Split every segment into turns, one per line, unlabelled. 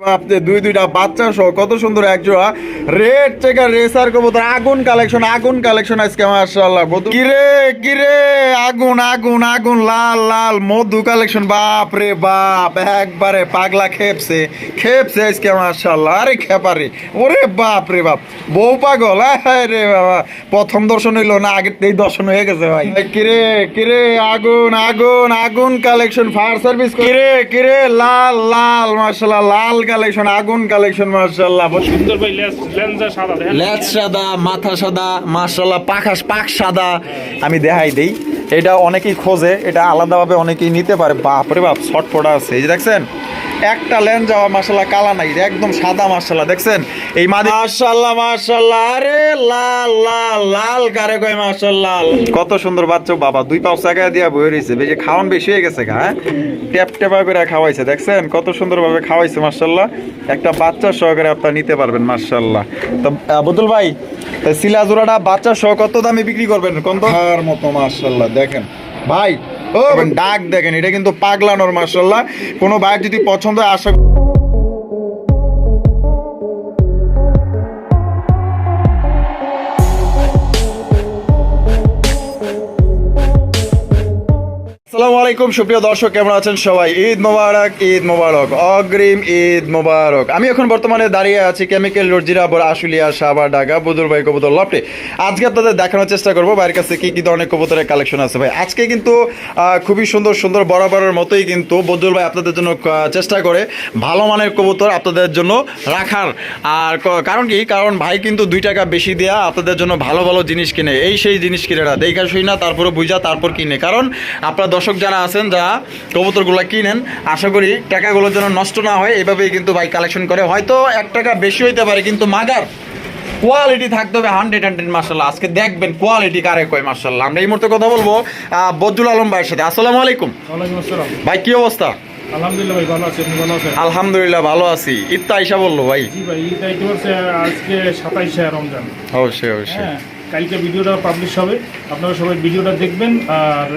আপনি দুই দুইটা বাচ্চা সহ কত সুন্দর এক জোড়া রেড চেকার রেসার কবুতর। আগুন কালেকশন আগুন কালেকশন আজকে মাশাআল্লাহ। বধু কিরে কিরে আগুন আগুন আগুন লাল লাল মধু কালেকশন। বাপ রে বাপ একবারে পাগলা খেপছে খেপছে আজকে মাশাআল্লাহ। আরে খেপারে ওরে বাপ রে বাপ। বউ পাগল রে বাবা। প্রথম দর্শন হইল না আগের এই দর্শন হয়ে গেছে ভাই। কিরে কিরে আগুন আগুন আগুন কালেকশন ফায়ার সার্ভিস কিরে কিরে লাল লাল মাশাআল্লাহ লাল কালেকশন আগুন কালেকশন মাশাআল্লাহ।
সুন্দর ভাই লেন্স সাদা
লেজ সাদা মাথা সাদা মাশাল্লাহ পাখাস পাখ সাদা। আমি দেখাই দেই এটা অনেকেই খোঁজে এটা আলাদাভাবে অনেকেই নিতে পারে। বাপরে বাপ ছটফটা আছে। এই যে দেখছেন একটা লেন যাওয়া মাশাল্লাহ কালা নাই একদম সাদা মাশাল্লাহ দেখছেন? এই মাদি মাশাল্লাহ মাশাল্লাহ আরে লাল লাল লাল কারে কয় মাশাল্লাহ কত সুন্দর বাচ্চা বাবা দুই পাও জায়গা দিয়া বই রয়েছে বেশি খাওয়ান বেশি হয়ে গেছে গা হ্যাঁ? ট্যাপ ট্যাপা করে খাওয়াইছে দেখছেন? কত সুন্দরভাবে খাওয়াইছে মাশাল্লাহ একটা বাচ্চা সহকারে আপনারা নিতে পারবেন মার্শাল্লাহ তো বদুল ভাই শিলা জোড়াটা বাচ্চা সহ কত দামে বিক্রি করবেন, কোন আর মতো মার্শাল্লাহ দেখেন। ভাই, ও, ডাক দেখেন, এটা কিন্তু পাগলানোর মাশাল্লাহ কোনো ভাই যদি পছন্দ আশা আসসালামু আলাইকুম, সুপ্রিয় দর্শক, কেমন আছেন সবাই? ঈদ মোবারক ঈদ মোবারক, অগ্রিম ঈদ মোবারক। আমি এখন বর্তমানে দাঁড়িয়ে আছি কেমিক্যাল রোড জিরাবর আশুলিয়া সাবার ঢাকা বুদুর ভাই কবুতর লপটে আজকে আপনাদের দেখানোর চেষ্টা করব ভাইয়ের কাছে কি কি ধরনের কবুতরের কালেকশন আছে। ভাই, আজকে কিন্তু খুবই সুন্দর সুন্দর, বরাবরের মতোই কিন্তু বদুল ভাই আপনাদের জন্য চেষ্টা করে ভালো মানের কবুতর আপনাদের জন্য রাখার। আর কারণ কি? কারণ ভাই কিন্তু দুই টাকা বেশি দেয়া আপনাদের জন্য ভালো ভালো জিনিস কিনে। এই সেই জিনিস কিনে না দেখা শুই না তারপরে বুঝা, তারপর কিনে। কারণ আপনার দর্শক যারা আছেন যারা কবুতরগুলো কিনেন আশা করি টাকাগুলোর জন্য নষ্ট না হয় এভাবেই কিন্তু ভাই কালেকশন করে। হয়তো এক টাকা বেশি হইতে পারে কিন্তু মাগার কোয়ালিটি থাকতে হবে হান্ড্রেড হান্ড্রেড মার্শাল্লাহ আজকে দেখবেন কোয়ালিটি কারে কয় মার্শাল্লাহ আমরা এই মুহূর্তে কথা বলব আহ, বদরুল আলম ভাইয়ের সাথে। আসসালামু আলাইকুম। ভাই কি অবস্থা?
আলহামদুলিল্লাহ ভাই ভালো আছি। আপনি ভালো আছেন?
আলহামদুলিল্লাহ ভালো আছি। ইত্তা আইসা বলল ভাই।
জি ভাই ঈদ আজকে সাতাইশে রমজান।
অবশ্যই অবশ্যই।
হ্যাঁ। কালকে ভিডিওটা পাবলিশ হবে। আপনারা সবাই ভিডিওটা দেখবেন আর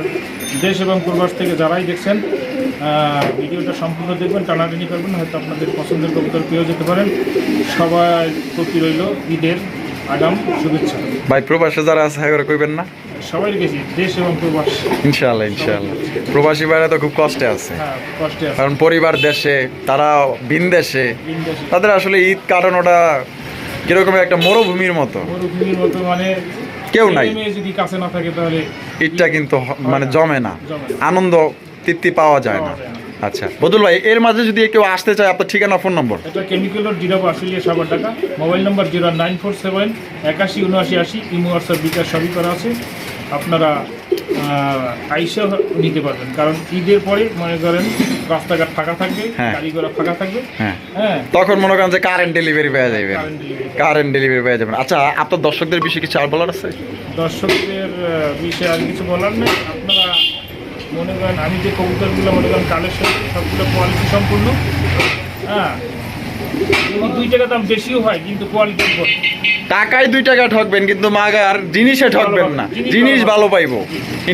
দেশ এবং পূর্বাস থেকে যারাই দেখছেন ভিডিওটা সম্পূর্ণ দেখবেন টানাটানি করবেন হয়তো আপনাদের পছন্দের কবিতার পেয়েও যেতে পারেন। সবাই প্রতি রইল ঈদের আগাম শুভেচ্ছা।
ভাই প্রবাসে যারা আছে হ্যাঁ করে কইবেন না?
সবাই গেছি দেশ এবং প্রবাস
ইনশাআল্লাহ ইনশাআল্লাহ। প্রবাসী ভাইরা তো খুব কষ্টে আছে।
হ্যাঁ কষ্টে আছে।
কারণ পরিবার দেশে তারা ভিন দেশে। তাদের আসলে ঈদ কাটানোটা কীরকম একটা মরুভূমির মতো?
মরুভূমির মতো মানে
কেউ নাই।
যদি কাছে না থাকে তাহলে
ঈদটা কিন্তু মানে জমে না। আনন্দ তৃপ্তি পাওয়া যায় না। আচ্ছা বদুল ভাই এর মাঝে যদি কেউ আসতে চায় আপনার ঠিকানা ফোন নম্বর?
এটা কেমিক্যালের জিরো আশুলিয়া সাবার টাকা mobile number zero nine four seven একাশি উনআশি আশি ইমো হোয়াটসঅ্যাপ বিকাশ সবই করা আছে। আপনারা আইসা নিতে পারবেন। কারণ ঈদের পরে মনে করেন রাস্তাঘাট ফাঁকা থাকবে
হ্যাঁ।
গাড়ি ঘোড়া ফাঁকা থাকবে।
হ্যাঁ।
হ্যাঁ।
তখন মনে করেন যে কারেন্ট ডেলিভারি পেয়ে যাবেন
কারেন্ট ডেলিভারি
পেয়ে যাবেন। আচ্ছা আপনার দর্শকদের বিষয়ে কিছু আর বলার আছে?
দর্শকদের বিষয়ে আর কিছু বলার নেই। আপনারা মনে করেন আমি যে কবুতরগুলো মনে করেন কালেকশন সবগুলো কোয়ালিটি সম্পূর্ণ। হ্যাঁ। দুই টাকা দাম বেশিও হয় কিন্তু কোয়ালিটি
টাকায় দুই টাকা ঠকবেন কিন্তু মাগার জিনিসে ঠকবেন না।
জিনিস ভালো
ভালো পাইবো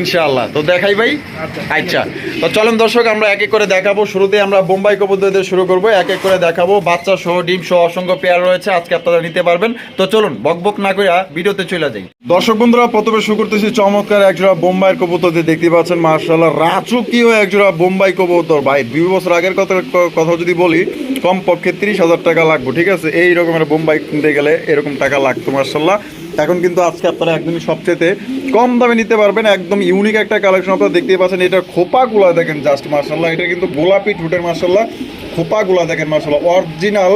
ইনশাআল্লাহ। তো দেখাই ভাই।
আচ্ছা।
আচ্ছা তো চলেন দর্শক আমরা এক এক করে দেখাবো। শুরুতে আমরা বোম্বাই কবুতর দিয়ে শুরু করব। এক এক করে দেখাবো। বাচ্চা সহ ডিম সহ অসংখ্য পেয়ার রয়েছে। আজকে আপনারা নিতে পারবেন। তো চলুন বক বক না করে ভিডিওতে চলে যাই। দর্শক বন্ধুরা প্রথমে শুরু করতেছি চমৎকার একজোড়া বোম্বাইয়ের কবুতর দিয়ে দেখতে পাচ্ছেন। মার্শাল্লাহ রাজুকিও একজোড়া বোম্বাই কবুতর। ভাই দুই বছর আগের কথা কথা যদি বলি কমপক্ষে তিরিশ হাজার টাকা লাগবে ঠিক আছে? এই রকমের বোম্বাই কিনতে গেলে এরকম টাকা লাগতো মার্শাল্লাহ এখন কিন্তু আজকে আপনারা একদমই সবচেয়ে কম দামে নিতে পারবেন একদম ইউনিক একটা কালেকশন আপনারা দেখতেই পাচ্ছেন। এটা খোপাগুলা দেখেন জাস্ট মার্শাল্লাহ এটা কিন্তু গোলাপি ঠুটের মার্শাল্লাহ খোপাগুলা দেখেন মার্শাল্লাহ অরিজিনাল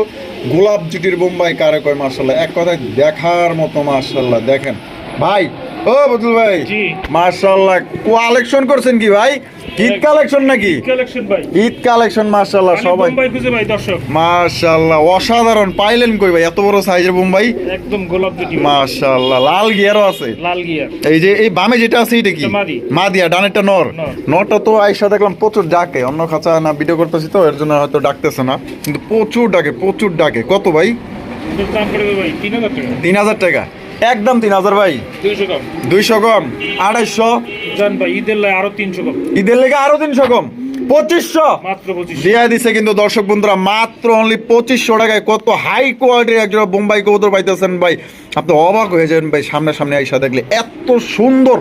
গোলাপ জুটির বোম্বাই কারে কয় মার্শাল্লাহ এক কথায় দেখার মতো মার্শাল্লাহ দেখেন। ভাই ও বদুল ভাই। মার্শাল্লাহ কালেকশন করছেন কি ভাই? ঈদ কালেকশন নাকি?
কালেকশন ভাই।
ঈদ কালেকশন মার্শাল্লাহ সবাই।
বোম্বাই খুঁজে ভাই দর্শক।
মার্শাল্লাহ অসাধারণ। পাইলেন কই ভাই? এত বড় সাইজের বোম্বাই?
একদম গোলাপ জুটি
মাশাআল্লাহ লাল গিয়ারও আছে।
লাল গিয়ার।
এই যে এই বামে যেটা আছে এটা কি?
মাদি।
মাদিয়া ডানেরটা নর।
নর।
নরটা তো আইসা দেখলাম প্রচুর ডাকে। অন্য খাঁচা না ভিডিও করতেছি তো এর জন্য হয়তো ডাকতেছে না। কিন্তু প্রচুর ডাকে প্রচুর ডাকে। কত ভাই?
তিন হাজার টাকা।
একদম তিন হাজার ভাই।
দুইশো কম।
আড়াইশো।
ঈদের লাগে আরও তিনশো কম।
ঈদের লেগে আরও তিনশো কম পঁচিশশো। দিয়া দিছে কিন্তু দর্শক বন্ধুরা মাত্র অনলি পঁচিশশো টাকায় কত হাই কোয়ালিটির একজন বোম্বাই কবুতর পাইতেছেন ভাই। আপনি অবাক হয়ে যাবেন ভাই সামনে সামনে আইসা দেখলে এত সুন্দর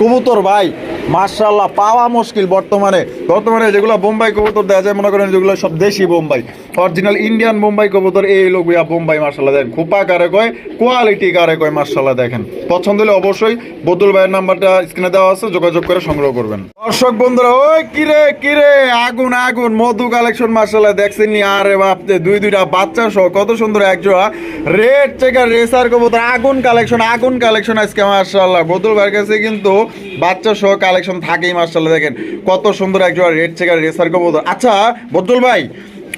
কবুতর ভাই মার্শাল্লাহ পাওয়া মুশকিল বর্তমানে। বর্তমানে যেগুলো বোম্বাই কবুতর দেওয়া যায়, মনে করেন যেগুলো সব দেশি বোম্বাই। অরিজিনাল ইন্ডিয়ান বোম্বাই কবুতর, এই লোক ভাইয়া বোম্বাই মার্শাল্লাহ দেখেন। খোপা কারে কয় কোয়ালিটি কারে কয় মার্শাল্লাহ দেখেন। পছন্দ হলে অবশ্যই বদুল ভাইয়ের নাম্বারটা স্ক্রিনে দেওয়া আছে, যোগাযোগ করে সংগ্রহ করবেন। দর্শক বন্ধুরা, ওই কিরে কিরে আগুন আগুন, মধু কালেকশন মার্শাল্লাহ দেখছেন নি? আরে বাপতে দুই দুইটা বাচ্চা সহ, কত সুন্দর একজোড়া রেড চেকার রেসার কবুতর, আগুন কালেকশন আগুন কালেকশন আজকে মার্শাল্লাহ বদুল ভাইয়ের কাছে কিন্তু বাচ্চা সহ কালেকশন থাকেই মার্শাল্লাহ দেখেন। কত সুন্দর একজোড়া রেড চেকার রেসার কবুতর। আচ্ছা বদুল ভাই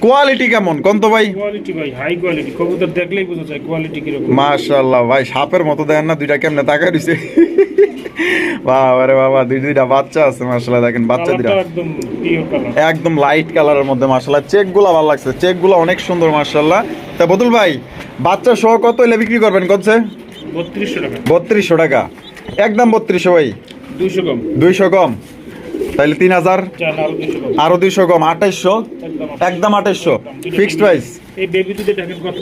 কোয়ালিটি কেমন? কোন তো ভাই?
কোয়ালিটি ভাই হাই কোয়ালিটি কবুতর দেখলেই বোঝা যায় কোয়ালিটি কীরকম।
মাশাল্লাহ ভাই সাপের মতো দেন না দুইটা কেমনে তাকায় দিছে বাবা রে বাবা দুই দুইটা বাচ্চা আছে দেখেন বাচ্চা দুইটা।
একদম
একদম লাইট কালারের মধ্যে মাশাল্লাহ চেকগুলা ভালো লাগছে। চেকগুলা অনেক সুন্দর তা বদুল ভাই বাচ্চা সহ কত বিক্রি করবেন
টাকা।
একদম বত্রিশশো ভাই।
দুইশো কম।
দুইশো কম। তাহলে তিন হাজার।
আরও দুইশো কম।
আঠাইশশো।
একদম
আঠাইশশো। Fixed price.
এই বেবি কত?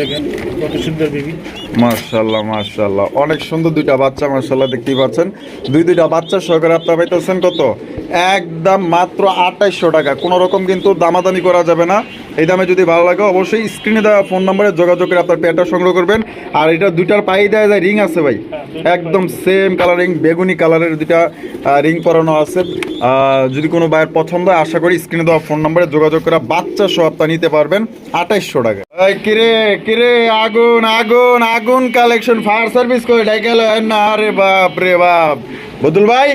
দেখেন কত সুন্দর বেবি
মার্শাল্লাহ মার্শাল্লাহ অনেক সুন্দর দুইটা বাচ্চা মার্শাল্লাহ দেখতেই পাচ্ছেন। দুই দুইটা বাচ্চা সহকারে আপনারা পাইতেছেন কত? একদম মাত্র আঠাইশশো টাকা। কোনো রকম কিন্তু দামাদামি করা যাবে না। এই দামে যদি ভালো লাগে অবশ্যই স্ক্রিনে দেওয়া ফোন নম্বরে যোগাযোগ করে আপনার পেয়ারটা সংগ্রহ করবেন। আর এটা দুইটার পায়ে দেওয়া যায় রিং আছে ভাই। একদম সেম কালারিং বেগুনি কালারের দুইটা রিং পরানো আছে। আহ, যদি কোনো ভাইয়ের পছন্দ আশা করি স্ক্রিনে দেওয়া ফোন নম্বরে যোগাযোগ করে বাচ্চা সহ আপনারা নিতে পারবেন আঠাইশশো টাকা। কিরে কিরে আগুন আগুন আগুন কালেকশন ফায়ার সার্ভিস করে ডাইকেল না আরে বাপ রে বাপ বদুল ভাই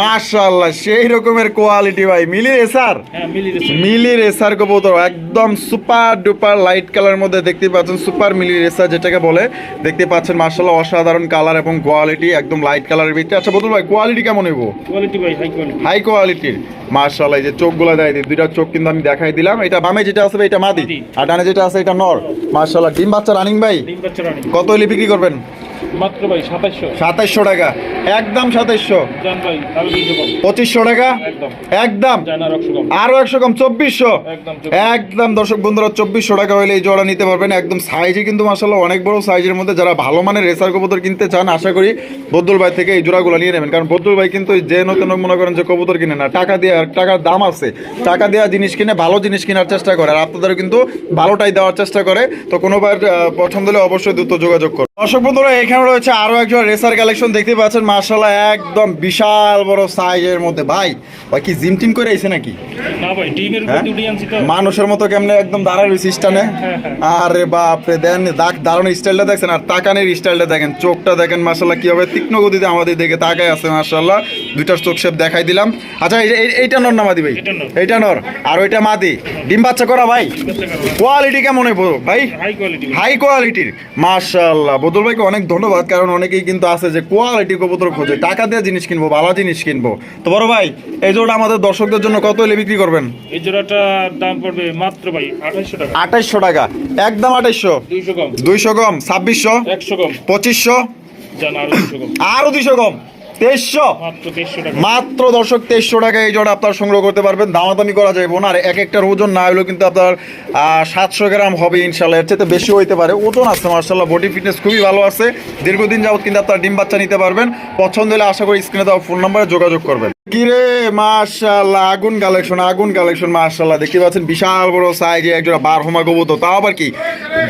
মাশাআল্লাহ সেই রকমের কোয়ালিটি ভাই। মিলি স্যার
হ্যাঁ মিলি রেসে
মিলি রেসার কবুতর একদম সুপার ডুপার লাইট কালার মধ্যে দেখতে পাচ্ছেন সুপার মিলি রেসার যেটাকে বলে। দেখতে পাচ্ছেন মার্শাল্লাহ অসাধারণ কালার এবং কোয়ালিটি একদম লাইট কালারের ভিতরে। আচ্ছা বদুল ভাই কোয়ালিটি কেমন হইব?
কোয়ালিটি ভাই হাই কোয়ালিটি
হাই কোয়ালিটির মার্শাল্লাহ এই যে চোখগুলো দেয় দিই দুইটা চোখ কিন্তু আমি দেখাই দিলাম। এটা বামে যেটা আছে এটা মাদি। আর ডানে যেটা আছে এটা নর। মার্শাল্লাহ ডিম বাচ্চা রানিং ভাই?
ডিম বাচ্চা রানি
কত হলে বিক্রি করবেন?
মাত্র ভাই সাতাশশো
টাকা। একদম
জান ভাই আরও দুইশো কম।
পঁচিশশো টাকা?
একদম।
একদম।
জান আর একশো কম।
আরও একশো কম চব্বিশশো।
একদম
একদম দর্শক বন্ধুরা চব্বিশশো টাকা হলে এই জোড়া নিতে পারবেন। একদম সাইজে কিন্তু মাসাল্লাহ অনেক বড় সাইজের মধ্যে যারা ভালো মানের রেসার কবুতর কিনতে চান আশা করি বদুল ভাই থেকে এই জোড়াগুলো নিয়ে নেবেন। কারণ বদুল ভাই কিন্তু যে নতুন মনে করেন যে কবুতর কিনে না টাকা দিয়ে টাকার দাম আছে। টাকা দেওয়া জিনিস কিনে ভালো জিনিস কেনার চেষ্টা করে। আর আপনাদেরও কিন্তু ভালোটাই দেওয়ার চেষ্টা করে। তো কোনো ভাইয়ের পছন্দ হলে অবশ্যই দ্রুত যোগাযোগ করুন। দর্শক বন্ধুরা এখানে রয়েছে আরও একজন রেসার কালেকশন দেখতে পাচ্ছেন মার্শাল্লাহ একদম বিশাল বড় সাইজের মধ্যে। ভাই ভাই কি জিম টিম করে আইছে নাকি? হ্যাঁ? মানুষের মতো কেমনে একদম দাঁড়ার স্টানে আরে বাপরে দেন দাগ দাঁড়ানোর স্টাইলটা দেখছেন আর তাকানের স্টাইলটা দেখেন চোখটা দেখেন মাসাল্লাহ কীভাবে তীক্ষ্ণ গতিতে আমাদের দিকে তাকায় আছে মাসাল্লাহ দুইটার চোখ শেপ দেখাই দিলাম। আচ্ছা এই- এই- এইটা নর না মাদি ভাই? এইটা নর। আর ওইটা মাদি? ডিম বাচ্চা করা ভাই? কোয়ালিটি কেমন ভাই?
হাই
কোয়ালিটির মাশাল্লাহ বদল ভাইকে অনেক ধন্যবাদ কারণ অনেকেই কিন্তু আছে যে কোয়ালিটি কবুতর খোঁজে টাকা দিয়ে জিনিস কিনবো ভালো জিনিস কিনবো। তো বড় ভাই এই জোড়া আমাদের দর্শকদের জন্য কত এলে বিক্রি করবেন?
এই জোড়াটার দাম পড়বে মাত্র ভাই আঠাইশশো টাকা।
আঠাইশশো টাকা। একদম আঠাইশশো?
দুইশো কম।
দুইশো কম ছাব্বিশশো?
একশো কম।
পঁচিশশো?
জান আরও দুইশো কম।
আরও দুইশো কম? তেইশশো।
মাত্র
দর্শক তেইশশো টাকা এই জোড়া আপনার সংগ্রহ করতে পারবেন। দামাদামি করা যাবে না। আর এক একটার ওজন না হলেও কিন্তু আপনার সাতশো গ্রাম হবে ইনশাল্লাহ এর চেয়ে বেশি হইতে পারে। ওজন আছে মার্শাল্লাহ বডি ফিটনেস খুবই ভালো আছে। দীর্ঘদিন যাবত কিন্তু আপনার ডিম বাচ্চা নিতে পারবেন। পছন্দ হলে আশা করি স্ক্রিনে দেওয়া ফোন নাম্বারে যোগাযোগ করবেন। কিরে মার্শাল্লাহ আগুন কালেকশন আগুন কালেকশন মার্শাল্লাহ দেখতে পাচ্ছেন বিশাল বড় সাইজে একজোড়া বার হোমা কবুতর। তাও আবার কি?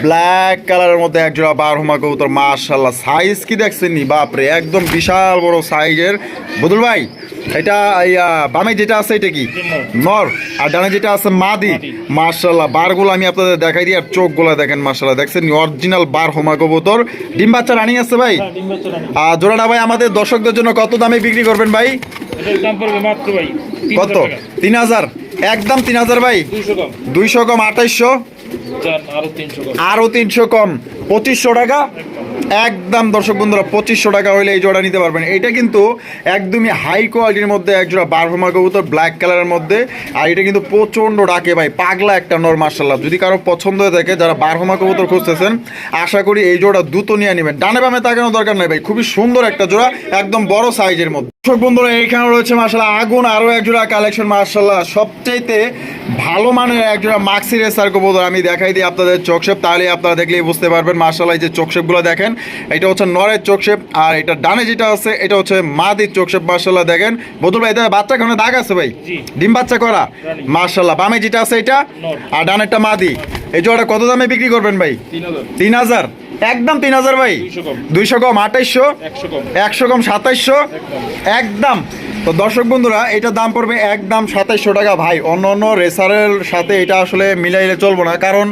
ব্ল্যাক কালারের মধ্যে একজোড়া বার হোমা কবুতর মার্শাল্লাহ সাইজ কি দেখছেন নি বাপরে একদম বিশাল বড় সাইজের। বদুল ভাই এটা বামে যেটা আছে এটা কি? নর। আর ডানে যেটা আছে মাদি। মার্শাল্লাহ বারগুলো আমি আপনাদের দেখাই দিই আর চোখগুলো দেখেন মার্শাল্লাহ দেখছেন অরিজিনাল বার হোমা কবুতর। ডিম বাচ্চা রানিং আছে ভাই?
হ্যাঁ
আর জোড়াটা ভাই আমাদের দর্শকদের জন্য কত দামে বিক্রি করবেন ভাই? কত? তিন হাজার? একদম তিন হাজার ভাই?
দুইশো কম।
আঠাইশশো? আরও তিনশো কম। পঁচিশশো টাকা? একদম দর্শক বন্ধুরা, পঁচিশশো টাকা হলে এই জোড়া নিতে পারবেন। এটা কিন্তু একদমই হাই কোয়ালিটির মধ্যে এক জোড়া বারভমা কবুতর ব্ল্যাক কালারের মধ্যে। আর এটা কিন্তু প্রচণ্ড ডাকে ভাই, পাগলা একটা নর মার্শাল্লাহ যদি কারও পছন্দ হয়ে থাকে, যারা বারভমা কবুতর খুঁজতেছেন, আশা করি এই জোড়া দ্রুত নিয়ে নেবেন। ডানে বামে তাকানোর দরকার নেই ভাই, খুবই সুন্দর একটা জোড়া, একদম বড় সাইজের মধ্যে। দর্শক বন্ধুরা এইখানে রয়েছে মার্শাল্লাহ আগুন আরও এক জোড়া কালেকশন মার্শাল্লাহ সবচাইতে ভালো মানের এক জোড়া মাক্সি রেসার কবুতর আমি দেখাই দিই আপনাদের চোখশেপ তাহলে আপনারা দেখলেই বুঝতে পারবেন মার্শাল্লাহ যে চোখশেপগুলো দেখেন এটা হচ্ছে নরের চোখশেপ আর এটা ডানে যেটা আছে এটা হচ্ছে মাদির চোখশেপ মার্শাল্লাহ দেখেন। বদল ভাই এটা বাচ্চা কোনো দাগ আছে ভাই? ডিম বাচ্চা করা? মার্শাল্লাহ বামে যেটা আছে এটা। আর ডানেরটা মাদি। এই জোড়াটা কত দামে বিক্রি করবেন ভাই?
তিন হাজার।
একদম তিন হাজার ভাই?
দুইশো কম।
আঠাইশো আঠাইশশো?
একশো কম।
একশো কম সাতাইশশো? একদম। তো দর্শক বন্ধুরা, এটা দাম পড়বে একদম সাতাইশশো টাকা। ভাই অন্য অন্য রেসারের সাথে এটা আসলে মিলাইলে চলবো না। কারণ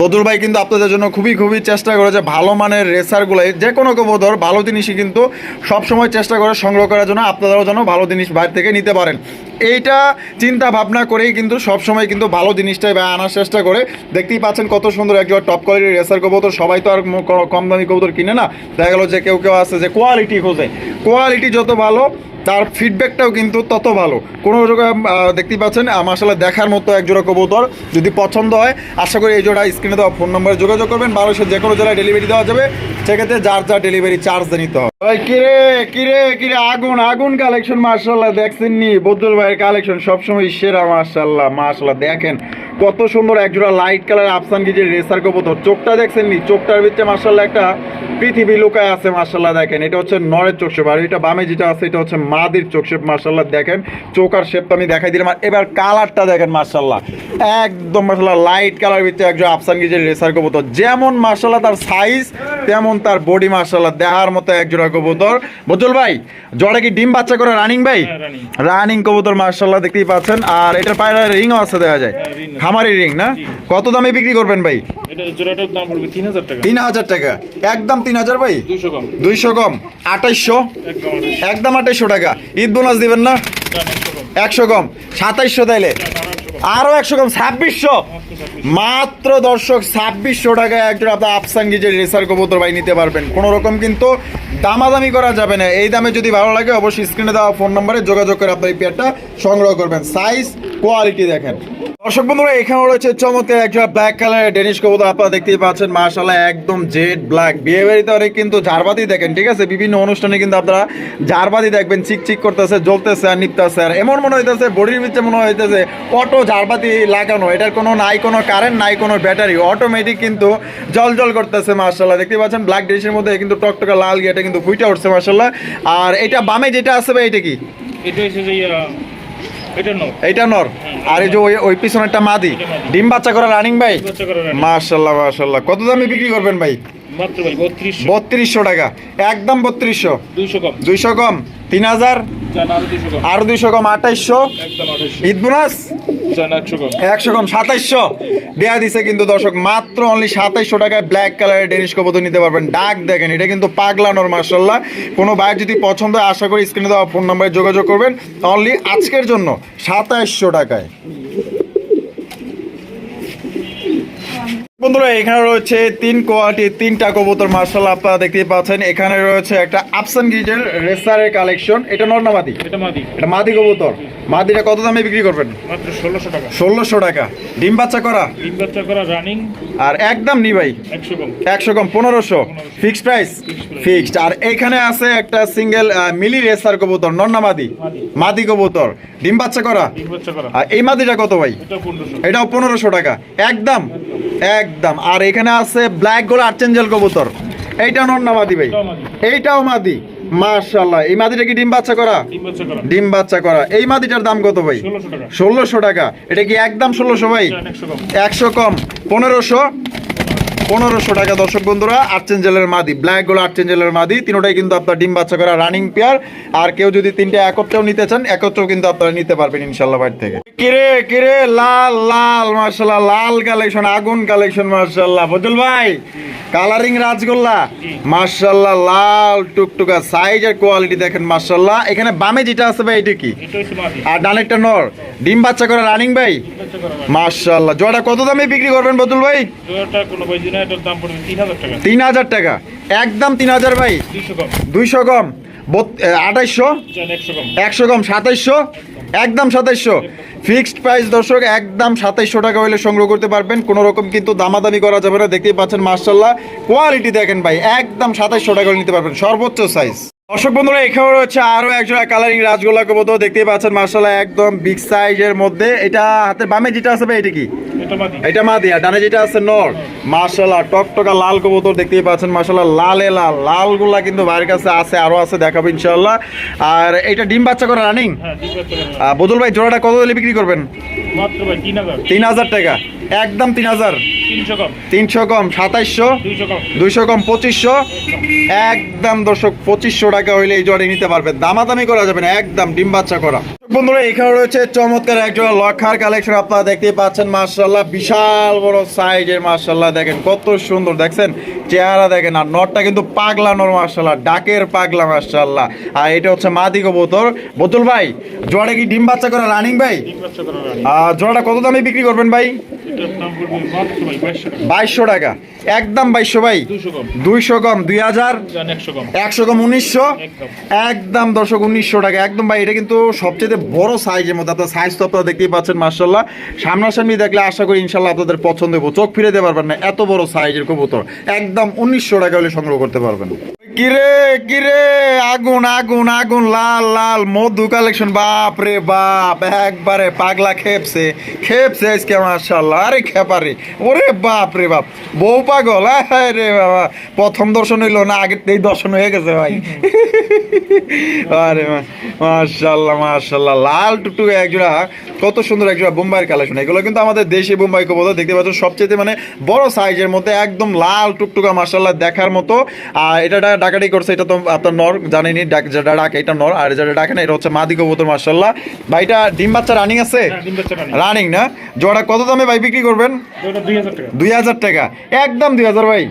বদুর ভাই কিন্তু আপনাদের জন্য খুবই খুবই চেষ্টা করে যে ভালো মানের রেসারগুলো যে কোনো কবুতর, ভালো জিনিসই কিন্তু সবসময় চেষ্টা করে সংগ্রহ করার জন্য আপনারাও যেন ভালো জিনিস বাইরে থেকে নিতে পারেন। এইটা চিন্তা ভাবনা করেই কিন্তু সবসময় কিন্তু ভালো জিনিসটাই আনার চেষ্টা করে। দেখতেই পাচ্ছেন কত সুন্দর একজন টপ কোয়ালিটির রেসার কবুতর। সবাই তো আর কম দামি কবুতর কিনে না। দেখা গেলো যে কেউ কেউ আছে যে কোয়ালিটি খোঁজে। কোয়ালিটি যত ভালো তার ফিডব্যাকটাও কিন্তু তত ভালো। কোনো আহ, দেখতেই পাচ্ছেন মাসাল্লাহ দেখার মতো এক জোড়া কবুতর যদি পছন্দ হয় আশা করি এই জোড়া স্ক্রিনে দেওয়া ফোন নম্বরে যোগাযোগ করবেন। বারোশো যে কোনো জেলায় ডেলিভারি দেওয়া যাবে। সেক্ষেত্রে যার যা ডেলিভারি চার্জ নিতে হবে। ওই কিরে কিরে কিরে আগুন আগুন কালেকশন মার্শাল্লাহ দেখছেন নি বদুল ভাইয়ের কালেকশন সবসময় সেরা মার্শাল্লাহ মার্শাল্লাহ দেখেন। কত সুন্দর এক জোড়া লাইট কালার আফসান গিজের রেসার কবুতর। চোখটা দেখছেন নি চোখটার ভিতরে মার্শাল্লাহ একটা পৃথিবী লুকায় আছে মার্শাল্লাহ দেখেন। এটা হচ্ছে নরের চোখশেপ আর এটা বামে যেটা আছে এটা হচ্ছে মাদির চোখশেপ মার্শাল্লাহ দেখেন। চোখ আর শেপটা আমি দেখাই দিলাম। আর এবার কালারটা দেখেন মার্শাল্লাহ একদম মার্শাল্লাহ লাইট কালার ভিতরে একজন আফসান গিজের রেসার কবুতর। যেমন মার্শাল্লাহ তার সাইজ তেমন তার বডি মার্শাল্লাহ দেহার মতো এক জোড়া কবুতর। বজল ভাই জোড়া কি ডিম বাচ্চা করে রানিং ভাই?
হ্যাঁ।
রানিং কবুতর মার্শাল্লাহ দেখতেই পাচ্ছেন। আর এটার পায়ে রিংও আছে দেখা যায়।
হ্যাঁ।
খামারি রিং না? কত দামে বিক্রি করবেন ভাই?
তিন হাজার টাকা।
একদম তিন হাজার ভাই?
দুইশো কম।
আঠাইশশো?
একদম
আঠাইশশো। টাকা। ঈদ বোনাস দিবেন না?
একশো কম।
সাতাইশশো তাইলে।
দাম
আরও একশো কম। ছাব্বিশশো।
মাত্র
মাত্র দর্শক ছাব্বিশশো টাকায় একজন আপনার আফসাঙ্গি যে রেসার কবুতর ভাই নিতে পারবেন। কোনো রকম কিন্তু দামাদামি করা যাবে না। এই দামে যদি ভালো লাগে অবশ্যই স্ক্রিনে দেওয়া ফোন নম্বরে যোগাযোগ করে আপনার এই পেয়ারটা সংগ্রহ করবেন। সাইজ কোয়ালিটি দেখেন। দর্শক বন্ধুরা এখানে রয়েছে চমৎকার একটা ব্ল্যাক কালারের ডেনিশ কবুতর। আপনারা দেখতেই পাচ্ছেন মার্শাল্লাহ একদম জেড ব্ল্যাক বিয়ে বাড়িতে অনেক কিন্তু ঝাড়বাতি দেখেন, ঠিক আছে? বিভিন্ন অনুষ্ঠানে কিন্তু আপনারা ঝাড়বাতি দেখবেন, চিক চিক করতেছে, জ্বলতেছে আর নিপতেছে। আর এমন মনে হইতেছে, বডির ভিতরে মনে হইতেছে অটো ঝাড়বাতি লাগানো। এটার কোনো, নাই কোনো কারেন্ট নাই কোনো ব্যাটারি অটোমেটিক কিন্তু জল জল করতেছে মার্শাল্লাহ দেখতে পাচ্ছেন ব্ল্যাক ড্রেসের মধ্যে কিন্তু টকটকা লাল গিয়ে এটা কিন্তু ফুইটা উঠছে মার্শাল্লাহ আর এটা বামে যেটা ভাই, এটা কি?
এটা এটা
এইটা নর। আর এই যে ওই ওই পিছনেরটা মাদি। ডিম বাচ্চা করা রানিং ভাই
মাসাল্লাহ মাসাল্লাহ রানী।
মার্শাল্লাহ মার্শাল্লাহ কত দামে বিক্রি করবেন ভাই?
বত্রিশশো।
টাকা। একদম বত্রিশশো।
দুইশো কম।
তিন হাজার।
আরও দুইশো কম।
আঠাইশশো। ঈদ বোনাস?
একশো কম।
সাতাইশশো। দেয়া দিছে কিন্তু দর্শক মাত্র অনলি সাতাইশশো টাকায় ব্ল্যাক কালারের ডেনিশ কবুতর নিতে পারবেন। ডাক দেখেন এটা কিন্তু পাগলানোর মার্শাল্লাহ কোনো ভাইয়ের যদি পছন্দ হয় আশা করি স্ক্রিনে দেওয়া ফোন নাম্বারে যোগাযোগ করবেন। অনলি আজকের জন্য সাতাইশশো টাকায়। বন্ধুরা এখানে রয়েছে তিন কোয়ালিটির তিনটা কবুতর মার্শাল আপনারা দেখতে পাচ্ছেন। এখানে রয়েছে একটা আফসান গিজের রেসারের কালেকশন এটা নর্নামাদি
এটা মাদি।
এটা মাদি কবুতর। মাদিটা কত দামে বিক্রি করবেন?
মাত্র ষোলোশো টাকা।
ষোলোশো টাকা। ডিম বাচ্চা করা?
ডিম বাচ্চা করা রানিং
আর একদম নি ভাই?
একশো কম
একশো কম পনেরোশো। ফিক্সড প্রাইস ফিক্সড আর এখানে আছে একটা সিঙ্গেল মিলি রেসার কবুতর নন্না মাদি।
মাদি।
কবুতর। ডিম বাচ্চা করা?
ডিম বাচ্চা করা।
আর এই মাদিটা কত ভাই?
এটা পনেরোশো।
এটাও পনেরোশো টাকা। একদম একদম আর এখানে আছে ব্ল্যাক গোল আর্চেঞ্জেল কবুতর। এইটা নন্না মাদি ভাই। এইটাও মাদি। মার্শাল্লাহ এই মাদিটা কি
ডিম বাচ্চা করা?
ডিম বাচ্চা করা। এই মাদিটার দাম কত ভাই?
ষোলোশো টাকা।
এটা কি একদম ষোলোশো ভাই?
একশো কম।
পনেরোশো। পনেরোশো টাকা দর্শক বন্ধুরা আটচেঞ্জেলের মাদি। ব্ল্যাক গোল আটচেঞ্জেলের মাদি। তিনোটাই কিন্তু আপনার ডিম বাচ্চা করা রানিং পেয়ার আর কেউ যদি তিনটে একত্রেও নিতে চান একত্রেও কিন্তু আপনারা নিতে পারবেন ইনশাল্লাহ বাড়ি থেকে। কিরে কিরে লাল লাল মার্শাল্লাহ লাল কালেকশন আগুন কালেকশন মার্শাল্লাহ ফজল ভাই কালারিং রাজগোল্লা। মার্শাল্লাহ লাল টুকটুকা সাইজ আর কোয়ালিটি দেখেন মার্শাল্লাহ এখানে বামে যেটা আছে ভাই এটা কি? আর ডানেরটা নর। ডিম বাচ্চা করে রানিং ভাই? মার্শাল্লাহ জোড়া কত দামে বিক্রি করবেন বদুল ভাই?
তিন হাজার টাকা।
একদম তিন হাজার ভাই?
দুইশো কম।
কম।
একশো কম
সাতাইশশো? একদম সাতাইশশো। ফিক্সড প্রাইস দর্শক, একদম সাতাইশশো টাকা হলে সংগ্রহ করতে পারবেন। কোনো রকম কিন্তু দামাদামি করা যাবে না। দেখতেই পাচ্ছেন মার্শাল্লাহ কোয়ালিটি দেখেন ভাই, একদম সাতাইশশো টাকা নিতে পারবেন, সর্বোচ্চ সাইজ দর্শক বন্ধুরা এখানে রয়েছে আরও একজোড়া কালারিং রাজগোল্লা কবুতর, দেখতেই পাচ্ছেন মার্শাল্লাহ একদম বিগ সাইজের মধ্যে। এটা হাতের বামে যেটা আসবে এটা কি?
এটা মাদি?
আর ডানে যেটা আছে নর মার্শাল্লাহ টকটকা লাল কবুতর দেখতেই পাচ্ছেন মার্শাল্লাহ লালে লাল লালগুলা কিন্তু বাইরের কাছে আছে আরও আছে দেখাবো ইনশাল্লাহ আর এটা ডিম বাচ্চা করে রানিং বদল ভাই জোড়াটা কত দিলে বিক্রি করবেন?
তিন হাজার।
টাকা। একদম তিন হাজার।
তিনশো কম।
সাতাইশশো?
দুইশো কম।
পঁচিশশো? একদম দর্শক পঁচিশশো টাকা হইলে এই জোড়া নিতে পারবে দামাদামি করা যাবে না একদম ডিম বাচ্চা করা। বন্ধুরা এখানে রয়েছে চমৎকার একজন লক্ষার কালেকশন আপনারা দেখতে পাচ্ছেন মার্শাল্লাহ বিশাল বড় সাইজের মার্শাল্লাহ দেখেন কত সুন্দর দেখছেন? চেহারা দেখেন আর নটটা কিন্তু পাগলা নর মার্শাল্লাহ ডাকের পাগলা মার্শাল্লাহ আর এটা হচ্ছে মাদিক বোতল বোতল ভাই জোড়া কি ডিম বাচ্চা করা রানিং ভাই? জোড়াটা কত দামে বিক্রি করবেন ভাই?
বাইশশো টাকা।
একদম বাইশশো ভাই? দুইশো কম। দুই হাজার?
একশো কম
উনিশশো?
একদম।
একদম দর্শক উনিশশো টাকা। একদম ভাই এটা কিন্তু সবচেয়ে বড় সাইজের মধ্যে, আপনার সাইজ তো আপনারা দেখতেই পাচ্ছেন মার্শাল্লাহ সামনাসামনি দেখলে আশা করি ইনশাল্লাহ আপনাদের পছন্দ হব চোখ ফিরে দিতে পারবেন না, এত বড় সাইজের কবুতর। একদম উনিশশো টাকা হলে সংগ্রহ করতে পারবেন। কিরে কিরে আগুন আগুন আগুন, লাল লাল, মধু কালেকশন বাপ রে বাপ, একবারে পাগলা খেপছে। খেপছে আজকে মার্শাল্লাহ আরে খেপারে, ওরে বাপ রে বাপ। বউ পাগল, আয় রে বাবা। প্রথম দর্শন হইল না, আগের এই দর্শন হয়ে গেছে ভাই। আরে মার্শাল্লাহ মার্শাল্লাহ লাল টুকটুকে একজোড়া কত সুন্দর একজোড়া বোম্বাইয়ের কালেকশন। এগুলো কিন্তু আমাদের দেশি বোম্বাই কবুতর দেখতে পাচ্ছ সবচেয়ে মানে বড় সাইজের মধ্যে একদম লাল টুকটুকা মার্শাল্লাহ দেখার মতো। আর এটা ডা- ডাকাডাকি করছে এটা তো আপনার নর জানেনি ডাক- যেটা ডাকে এটা নর আর যেটা ডাকে না এটা হচ্ছে মাদি কবুতর মার্শাল্লাহ ভাইটা ডিম বাচ্চা রানিং আছে?
হ্যাঁ রানি
রানিং না? জোড়া কত দামে ভাই বিক্রি করবেন?
দুই হাজার টাকা।
একদম দুই হাজার ভাই?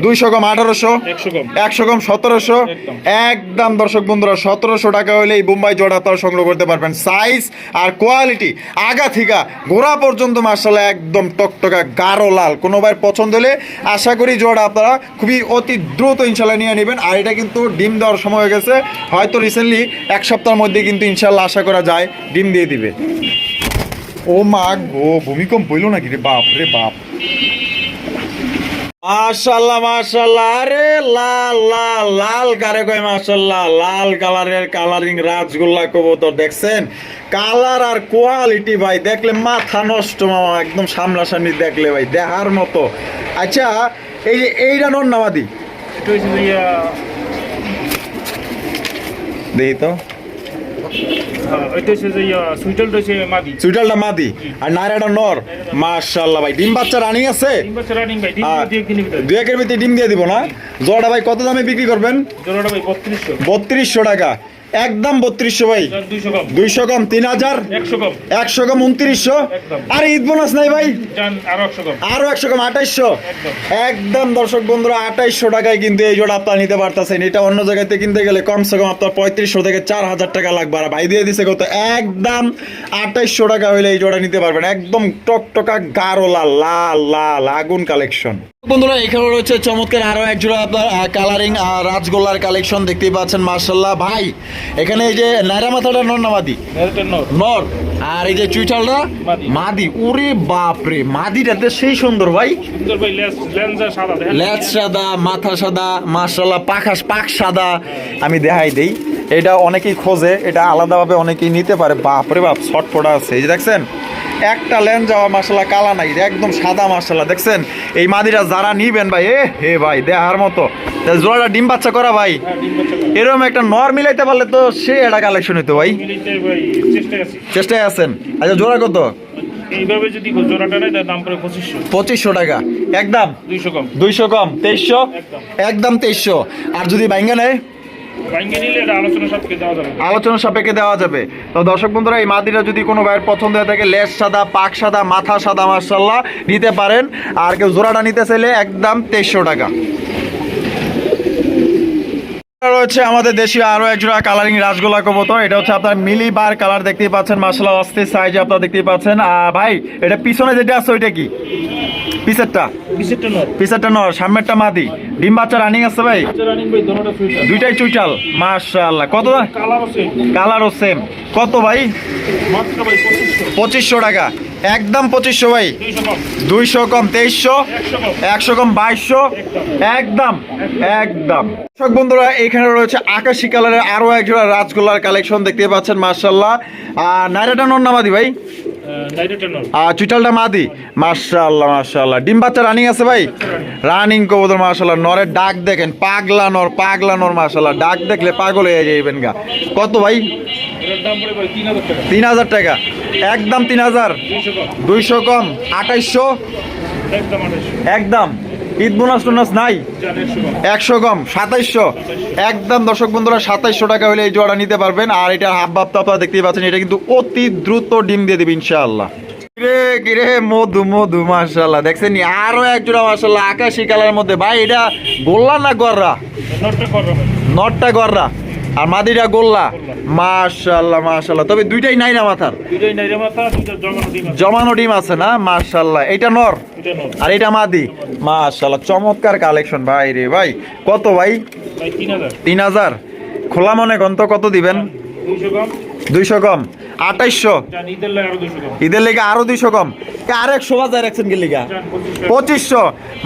দুইশো কম।
আঠারোশো?
একশো কম।
সতেরোশো?
একদম।
একদম দর্শক বন্ধুরা সতেরোশো টাকা হলে এই বোম্বাই জোড়া আপনারা সংগ্রহ করতে পারবেন। সাইজ আর কোয়ালিটি আগা থিকা গোড়া পর্যন্ত মার্শাল একদম টকটকা, গাঢ় লাল। কোনো ভাই পছন্দ হলে আশা করি জোড়া আপনারা খুবই অতি দ্রুত ইনশাল্লাহ নিয়ে নেবেন। আর এটা কিন্তু ডিম দেওয়ার সময় হয়ে গেছে। হয়তো রিসেন্টলি এক সপ্তাহের মধ্যে কিন্তু ইনশাল্লাহ আশা করা যায়, ডিম দিয়ে দিবে। ও মা গো, ভূমিকম্প হইল নাকি রে বাপ রে বাপ। মাশাল্লাহ মাশাল্লাহ। আরে লাল লাল লাল কারে কয় মাশাল্লাহ? লাল কালারের কালারিং রাজগোল্লা কবুতর দেখছেন? কালার আর কোয়ালিটি ভাই দেখলে মাথা নষ্ট মামা একদম সামনাসামনি দেখলে ভাই দেখার মতো। আচ্ছা এই যে এইটা নর নামাদি দেখি তো।
সুইটালটা মাদি।
আর নর। ভাই ডিম বাচ্চা রানিং আছে? একের ভিতরে ডিম দিয়ে দিব না? ভাই কত দামে বিক্রি করবেন?
জোড়াটা ভাই বত্রিশশো।
বত্রিশশো টাকা। একদম বত্রিশশো ভাই।
দুইশো কম।
তিন হাজার।
একশো কম।
উনত্রিশশো। আরে ঈদ বোনাস নাই ভাই।
আরও একশো কম।
আঠাইশশো।
একদম।
একদম দর্শক বন্ধুরা আঠাইশশো টাকায় কিন্তু এই জোড়া আপনারা নিতে পারতেছেন। এটা অন্য জায়গাতে কিনতে গেলে কমসে কম আপনার পঁয়ত্রিশশো থেকে চার হাজার টাকা লাগবে। আর ভাই দিয়ে দিছে কত? একদম আঠাইশশো টাকা হইলে এই জোড়া নিতে পারবেন। একদম টকটকা গাঢ় লাল লাল লাল আগুন কালেকশন। বন্ধুরা এখানে রয়েছে চমৎকার আরও এক জোড়া আপনার কালারিং রাজগোল্লার কালেকশন দেখতেই পাচ্ছেন মার্শাল্লাহ ভাই এখানে এই যে নাইরা মাথাটা নন্নামাদি
এটা নর।
নর। আর এই যে চুইটালটা
মাদি।
মাদি। ওরে বাপ রে মাদিটাতে সেই সুন্দর ভাই।
লেন্সা সাদা
লেজ সাদা মাথা সাদা মার্শাল্লাহ পাখাস পাক সাদা। আমি দেখাই দেই এটা অনেকেই খোঁজে এটা আলাদাভাবে অনেকেই নিতে পারে। বাপরে বাপ ছটফটা আছে। এই যে দেখছেন? একটা লেন যাওয়া মার্শাল্লাহ কালা নাই একদম সাদা মার্শাল্লাহ দেখছেন? এই মাদিরা যারা নিবেন ভাই এ হে ভাই দেহার মতো। জোড়াটা ডিম বাচ্চা করা ভাই?
হ্যাঁ
এরকম একটা নর মিলাইতে পারলে তো সে একটা কালেকশন হইতো ভাই। চেষ্টায় আছেন? আচ্ছা জোড়া কত?
এইভাবে যদি জোড়াটা নেয় তার দাম পড়ে পঁচিশশো।
পঁচিশশো টাকা। একদম?
দুইশো কম।
দুইশো কম? তেইশশো?
একদম।
তেইশশো। আর যদি বাইঙ্গা নেয়?
আলোচনা সাপেক্ষে দেওয়া যাবে।
তো দর্শক বন্ধুরা, এই মাদিটা যদি কোনো ভাইয়ের পছন্দ হয়ে থাকে, লেস সাদা, পাক সাদা, মাথা সাদা মার্শাল্লাহ নিতে পারেন। আর কেউ জোড়াটা নিতে চাইলে একদম তেইশশো টাকা। রয়েছে আমাদের দেশীয় আরও একজোড়া কালারিং রাসগোলা কবুতর। এটা হচ্ছে আপনার মিলি বার কালার দেখতেই পাচ্ছেন। মার্শাল্লাহ অস্থির সাইজে আপনারা দেখতেই পাচ্ছেন। ভাই, এটা পিছনে যেটা আছে, ওইটা কি? পিসেরটা?
বিশেষটা নয়
পিসেরটা নর সামনেরটা মাদি। ডিম বাচ্চা রানিং আছে ভাই? দুইটাই চুইটাল মার্শাল্লাহ কত কালারও সেম কত ভাই?
পঁচিশশো।
টাকা। একদম পঁচিশশো ভাই।
দুইশো কম।
তেইশশো।
একশো কম।
বাইশশো। একদম একদম। দর্শক বন্ধুরা এখানে রয়েছে আকাশি কালারের আরও একজোড়া রাজগোল্লার কালেকশন দেখতে পাচ্ছেন মার্শাল্লাহ আর নাইরাটা নর নামাদি ভাই? চুইটালটা মাদি। মার্শাল্লাহ মার্শাল্লাহ ডিম বাচ্চা রানিং আছে ভাই? রানিং কবুতর মার্শাল্লাহ নরের ডাক দেখেন। পাগলা নর পাগলা নর মার্শাল্লাহ ডাক দেখলে পাগল হয়ে যাইবেন গা। কত ভাই?
তিন হাজার টাকা।
একদম তিন হাজার।
দুইশো কম।
আঠাইশো
একদম।
ঈদ বোনাস টোনাস নাই?
একশো কম
সাতাইশশো। একদম দর্শক বন্ধুরা সাতাইশশো টাকা হলে এই জোড়া নিতে পারবেন। আর এটা হাফ ভাব তো আপনারা দেখতেই পাচ্ছেন এটা কিন্তু অতি দ্রুত ডিম দিয়ে দেবে ইনশাআল্লাহ। কিরে কিরে মধু মধু মার্শাল্লাহ দেখছেন আরও এক জোড়া মার্শাল্লাহ আকাশি কালার মধ্যে। ভাই এটা গোল্লা না গররা?
নটটা
গররা। আর মাদিরা গোল্লা। মাশাল্লাহ মাশাল্লাহ তবে দুইটাই নাই না মাথার?
জমানো ডিম আছে।
না? মাশাল্লাহ এটা নর? আর এটা মাদি? মাশাল্লাহ চমৎকার কালেকশন ভাই রে ভাই। কত ভাই?
তিন হাজার।
খোলা মনে গন্ত কত দিবেন?
দুইশো কম
আঠাইশশো।
ঈদের লাগে আরও দুইশো কম।
আরও বাজার রাখছেন কি লিগা।
পঁচিশশো।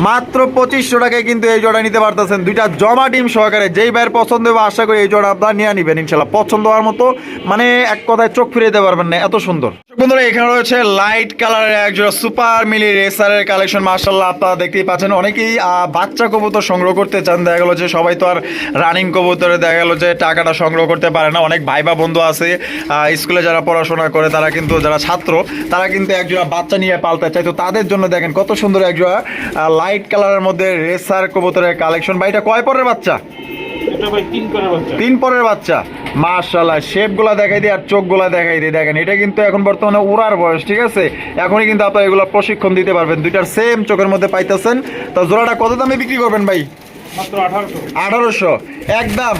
মাত্র পঁচিশশো টাকায় কিন্তু এই জোড়া নিতে পারতেছেন। দুইটা জমা ডিম সহকারে যেই ভাইয়ের পছন্দ হবে আশা করি এই জোড়া আপনার নিয়ে নিবেন ইনশাল্লাহ পছন্দ হওয়ার মতো মানে এক কথায় চোখ ফিরে দিতে পারবেন না এত সুন্দর। বন্ধুরা এখানে রয়েছে লাইট কালারের এক জোড়া সুপার মিলি রেসারের কালেকশন মার্শাল্লাহ আপনারা দেখতেই পাচ্ছেন। অনেকেই বাচ্চা কবুতর সংগ্রহ করতে চান। দেখা গেলো যে সবাই তো আর রানিং কবুতরে দেখা গেলো যে টাকাটা সংগ্রহ করতে পারে না। অনেক ভাই বা বন্ধু আছে স্কুলে যারা পড়াশোনা করে তারা কিন্তু যারা ছাত্র তারা কিন্তু একজোড়া বাচ্চা নিয়ে পালতে চায়। তো তাদের জন্য দেখেন কত সুন্দর একজোড়া লাইট কালারের মধ্যে রেসার কবুতরের কালেকশন বা এটা কয় পরের বাচ্চা?
তিন
পরের বাচ্চা। মাশাল্লাহ শেপগুলা দেখাই দিই আর চোখগুলা দেখাই দিই। দেখেন এটা কিন্তু এখন বর্তমানে উড়ার বয়স ঠিক আছে? এখনই কিন্তু আপনার এগুলো প্রশিক্ষণ দিতে পারবেন। দুইটার সেম চোখের মধ্যে পাইতেছেন। তো জোড়াটা কত দামে বিক্রি করবেন ভাই?
আঠারোশো।
একদম।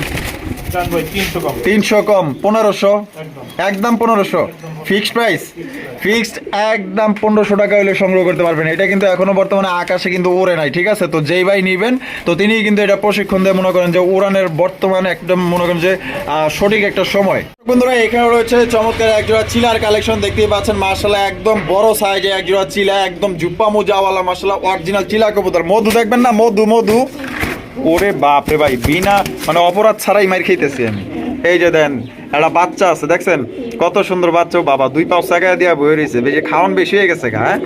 তিনশো কম।
পনেরোশো?
একদম।
পনেরোশো? ফিক্সড প্রাইস ফিক্সড একদম পনেরোশো টাকা হলে সংগ্রহ করতে পারবেন। এটা কিন্তু এখনও বর্তমানে আকাশে কিন্তু ওড়ে নাই ঠিক আছে? তো যেই ভাই নিবেন তো তিনি কিন্তু এটা প্রশিক্ষণ দিয়ে মনে করেন যে উড়ানের বর্তমানে একদম মনে করেন যে সঠিক একটা সময়। বন্ধুরা এখানে রয়েছে চমৎকার একজোড়া চিলার কালেকশন দেখতেই পাচ্ছেন মার্শাল্লাহ একদম বড় সাইজে একজোড়া চিলা একদম জুপ্পা মোজাওয়ালা মার্শাল্লাহ অরিজিনাল চিলা কবুতর। মধু দেখবেন না? মধু মধু। ওরে বাপ রে ভাই, বিনা মানে অপরাধ ছাড়াই মার খাইতেছি আমি। এই যে দেন, একটা বাচ্চা আছে, দেখছেন? কত সুন্দর বাচ্চা বাবা, দুই পাঁচ টাকা দিয়া বয়ে রয়েছে বেশি খাওয়ান বেশি হয়ে গেছে গা হ্যাঁ?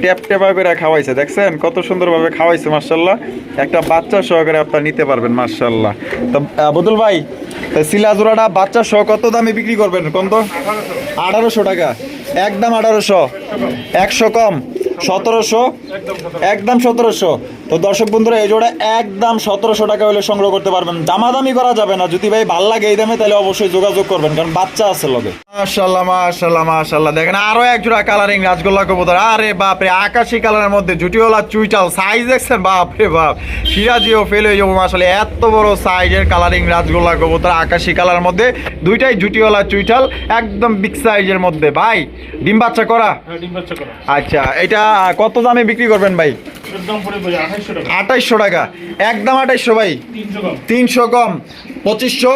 ট্যাপ ট্যাপা করে খাওয়াইছে, দেখছেন? কত সুন্দরভাবে খাওয়াইছে মার্শাল্লাহ একটা বাচ্চা সহকারে আপনার নিতে পারবেন মার্শাল্লাহ তো বদুল ভাই সিলা জোড়াটা বাচ্চা সহ কত দামে বিক্রি করবেন, কোন তো?
আঠারোশো
টাকা। একদম আঠারোশো। একশো কম। সতেরোশো?
একদম
সতেরোশো। তো দর্শক বন্ধুরা এই জোড়া একদম সতেরোশো টাকা হলে সংগ্রহ করতে পারবেন। দামাদামি করা যাবে না। যদি ভাই ভালো লাগে এই দামে তাহলে অবশ্যই যোগাযোগ করবেন কারণ বাচ্চা আছে লগে। মাশাল্লাহ মাশাল্লাহ মাশাল্লাহ দেখেন আরও এক জোড়া কালারিং রাজগোল্লা কবুতর। আরে বাপরে আকাশি কালারের মধ্যে জুটিওয়ালা চুইটাল সাইজ দেখছেন বাপরে বাপ। সিরাজিও ফেল হয়ে যাব আসলে এত বড় সাইজের কালারিং রাজগোল্লা কবুতর আকাশি কালারের মধ্যে দুইটাই জুটিওয়ালা চুইটাল একদম বিগ সাইজের মধ্যে। ভাই ডিম বাচ্চা করা?
হ্যাঁ ডিম বাচ্চা করা।
আচ্ছা এটা কত দামে বিক্রি করবেন ভাই?
আঠাইশশো টাকা।
একদম আঠাইশশো ভাই?
তিনশো কম।
পঁচিশশো?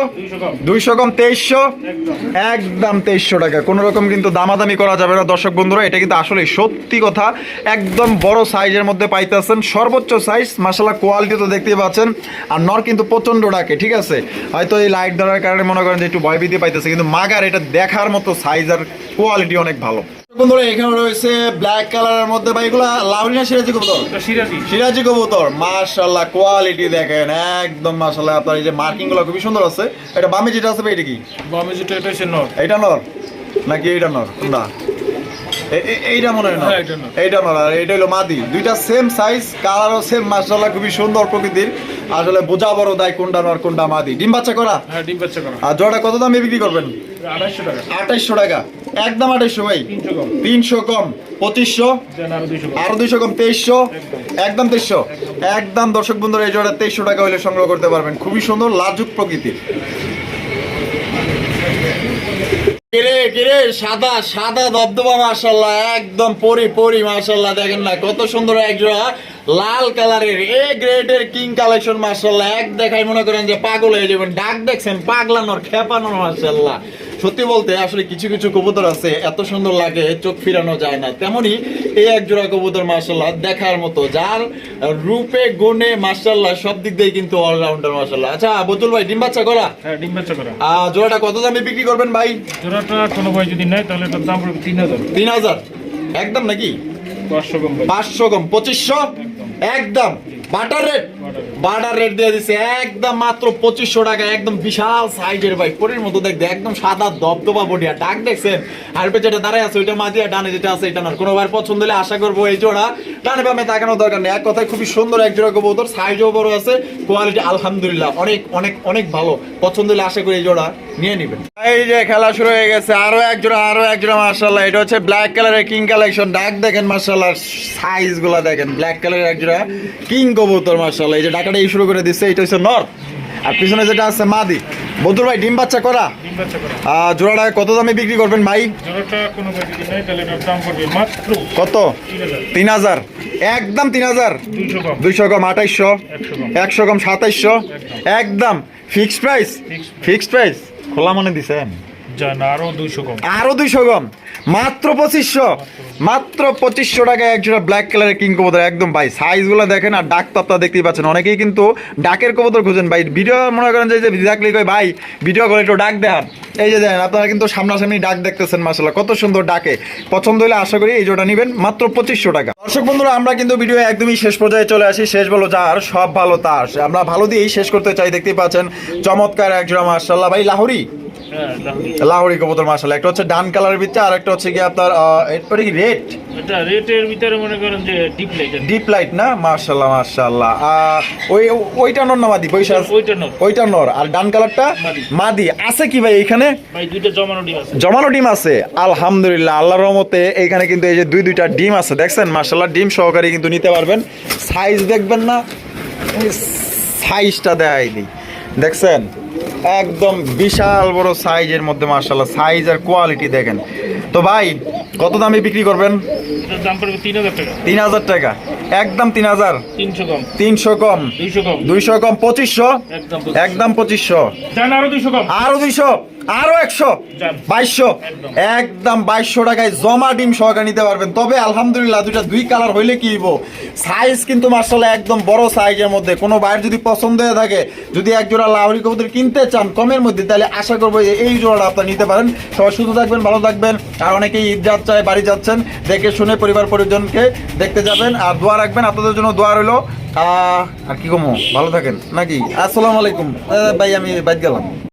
দুইশো কম।
তেইশশো?
একদম।
একদম তেইশশো টাকা। কোনো রকম কিন্তু দামাদামি করা যাবে না দর্শক বন্ধুরা। এটা কিন্তু আসলে সত্যি কথা। একদম বড় সাইজের মধ্যে পাইতেছেন। সর্বোচ্চ সাইজ মাসালা কোয়ালিটি তো দেখতেই পাচ্ছেন। আর নর কিন্তু প্রচণ্ড ডাকে ঠিক আছে? হয়তো এই লাইট ধরার কারণে মনে করেন যে একটু ভয়ভীতি পাইতেছে কিন্তু মাগার এটা দেখার মতো সাইজ আর কোয়ালিটি অনেক ভালো। বন্ধুরা এখানে রয়েছে ব্ল্যাক কালারের মধ্যে ভাই এগুলা লাভলিনা সিরাজি কবুতর?
এটা সিরাজি।
কবুতর মাশাল্লাহ কোয়ালিটি দেখেন একদম মাশাল্লাহ আপনার এই যে মার্কিংগুলো খুবই সুন্দর আছে। এটা বামে যেটা আছে ভাই এটা কি?
বামে যেটা এটা হচ্ছে নর।
এইটা নর? নাকি এটা নর? না। এইটা মনে হয় না।
হ্যাঁ, এইটা।
এইটা নর এইটা হলো মাদি। দুইটা সেম সাইজ কালারও সেম মাশাল্লাহ খুবই সুন্দর প্রকৃতির। আসলে বোঝা বড় দায় কোনটা নর কোনটা মাদি। ডিম বাচ্চা করা?
হ্যাঁ ডিম বাচ্চা করা।
আর জোড়া কত দামে বিক্রি করবেন? আঠাইশশো টাকা। একদম আঠাইশশো ভাই।
তিনশো কম।
পঁচিশশো?
আরও দুইশো কম।
আরও দুইশো কম তেইশশো? একদম। তেইশশো? একদম দর্শক বন্ধুরা এই জোড়া তেইশশো টাকা হলে সংগ্রহ করতে পারবেন। খুবই সুন্দর লাজুক প্রকৃতির। কিরে কিরে সাদা সাদা দবদবা মাশাল্লাহ একদম পরি পরি মাশাল্লাহ দেখেন না, কত সুন্দর একজোড়া লাল কালারের, এ গ্রেডের কিং কালেকশন মাশাল্লাহ এক দেখাই মনে করেন যে পাগল হয়ে যাবেন, ডাক দেখছেন, পাগলানোর, খেপানোর মাশাল্লাহ সত্যি বলতে আসলে কিছু কিছু কবুতর আছে এত সুন্দর লাগে চোখ ফিরানো যায় না। তেমনি এই এক জোড়া কবুতর মাশাল্লাহ দেখার মতো যার রূপে গুণে মার্শাল্লাহ সব দিক দিয়ে কিন্তু অলরাউন্ডার মাশাল্লাহ আচ্ছা বতুল ভাই ডিম বাচ্চা করা?
হ্যাঁ ডিম বাচ্চা করা।
আহ, জোড়াটা কত দামে বিক্রি করবেন ভাই?
জোড়াটা কোনো ভাই যদি নেয় তাহলে এটার দাম পড়বে তিন হাজার।
তিন হাজার? একদম নাকি?
পাঁচশো কম
পাঁচশো কম পঁচিশশো? একদম। বাটার রেট বাটার রেট দিয়ে দিছে, একদম মাত্র পঁচিশশো টাকা, একদম বিশাল সাইজের বাইক পরের মতো দেখতে, একদম সাদা দবদবা বডিয়া ডাক দেখছেন। আর যেটা দাঁড়ায় আছে, ওইটা মাদিয়া ডানে যেটা আছে, এটা না কোনো বার পছন্দ হলে আশা করব এই জোড়া। ডানে বামে তাকানোর দরকার নেই। এক কথায় খুবই সুন্দর এক জোড়া কবুতর, সাইজও বড় আছে কোয়ালিটি আলহামদুলিল্লাহ অনেক অনেক অনেক ভালো। পছন্দ হলে আশা করি এই জোড়া নিয়ে নেবেন। এই যে খেলা শুরু হয়ে গেছে, আরও এক জোড়া, আরও এক জোড়া মার্শাল্লাহ এটা হচ্ছে ব্ল্যাক কালারের কিং কালেকশন ডাক দেখেন মার্শাল্লাহ সাইজগুলা দেখেন ব্ল্যাক কালারের এক জোড়া। কিং কবুতর মার্শাল্লাহ এই যে ডাকাটা এই শুরু করে দিচ্ছে এটা হচ্ছে নর্থ আর পিছনে যেটা আছে মাদি। বদুর ভাই ডিম বাচ্চা করা? জোড়াটা কত দামে বিক্রি করবেন ভাই? কত?
তিন হাজার।
একদম তিন হাজার?
দুইশো কম
আঠাইশশো?
একশো কম
সাতাইশশো? একদম। ফিক্সড প্রাইস ফিক্সড প্রাইস খোলা মনে
যান আরও দুইশো কম।
মাত্র পঁচিশশো। মাত্র পঁচিশশো টাকায় এক জোড়া ব্ল্যাক কালারের কিং কবুতর একদম ভাই সাইজগুলো দেখেন আর ডাক তো আপনারা দেখতেই পাচ্ছেন। অনেকেই কিন্তু ডাকের কবুতর খুঁজেন। ভাই ভিডিও মনে করেন যে ডাকলে কই ভাই ভিডিও করে একটু ডাক দেখান। এই যে দেখেন, আপনারা কিন্তু সামনাসামনি ডাক দেখতেছেন মাসাল্লাহ কত সুন্দর ডাকে। পছন্দ হলে আশা করি এই জোড়া নেবেন, মাত্র পঁচিশশো টাকা। দর্শক বন্ধুরা, আমরা কিন্তু ভিডিও একদমই শেষ পর্যায়ে চলে আসি। শেষ বলো যার, সব ভালো তার। আমরা ভালো দিয়েই শেষ করতে চাই, দেখতেই পাচ্ছেন। চমৎকার এক জোড়া মার্শাল্লাহ ভাই, লাহোরি?
লাহোরি।
কবুতর মার্শাল্লাহ একটা হচ্ছে ডান কালারের ভিতরে আর একটা হচ্ছে কি আপনার এরপরে কি রেড?
এটা রেটের ভিতরে মনে করেন যে ডিপ লাইট
ডিপ লাইট না? মার্শাল্লাহ মার্শাল্লাহ ওই ওইটা নর না মাদি? পয়সা
ওইটা নর।
ওইটা নর। আর ডান কালারটা?
মাদি।
আছে কি ভাই এখানে
ভাই দুইটা জমানো ডিম আছে।
জমানো ডিম আছে। আলহামদুলিল্লাহ আল্লাহর রহমতে এইখানে কিন্তু এই যে দুই দুইটা ডিম আছে দেখছেন? মার্শাল্লাহ ডিম সহকারে কিন্তু নিতে পারবেন। সাইজ দেখবেন না সাইজটা দেয় দিই। দেখছেন? একদম বিশাল বড় সাইজের মধ্যে মার্শাল্লাহ সাইজ আর কোয়ালিটি দেখেন। তো ভাই কত দামে বিক্রি করবেন?
তিন হাজার টাকা।
একদম তিন হাজার?
তিনশো কম। দুইশো কম।
পঁচিশশো?
একদম
পঁচিশশো।
আরও দুইশো?
আরও একশো? বাইশশো?
একদম।
বাইশশো টাকায় জমা ডিম সহকারে নিতে পারবেন। তবে আলহামদুলিল্লাহ দুইটা দুই কালার হইলে কি সাইজ কিন্তু মার্শাল্লাহ একদম বড় সাইজের মধ্যে। কোনো বাইর যদি পছন্দ হয়ে থাকে যদি এক জোড়া লাহরি কবুতর কিনতে চান কমের মধ্যে তাহলে আশা করব যে এই জোড়াটা আপনার নিতে পারেন। সবাই সুস্থ থাকবেন ভালো থাকবেন। আর অনেকেই ঈদ যাচ্ছে বাড়ি যাচ্ছেন দেখে শুনে পরিবার পরিজনকে দেখতে যাবেন। আর দোয়া রাখবেন আপনাদের জন্য দোয়া রইল। আর কি কমো? ভালো থাকেন নাকি? আসসালামু আলাইকুম। ভাই আমি বাইক গেলাম।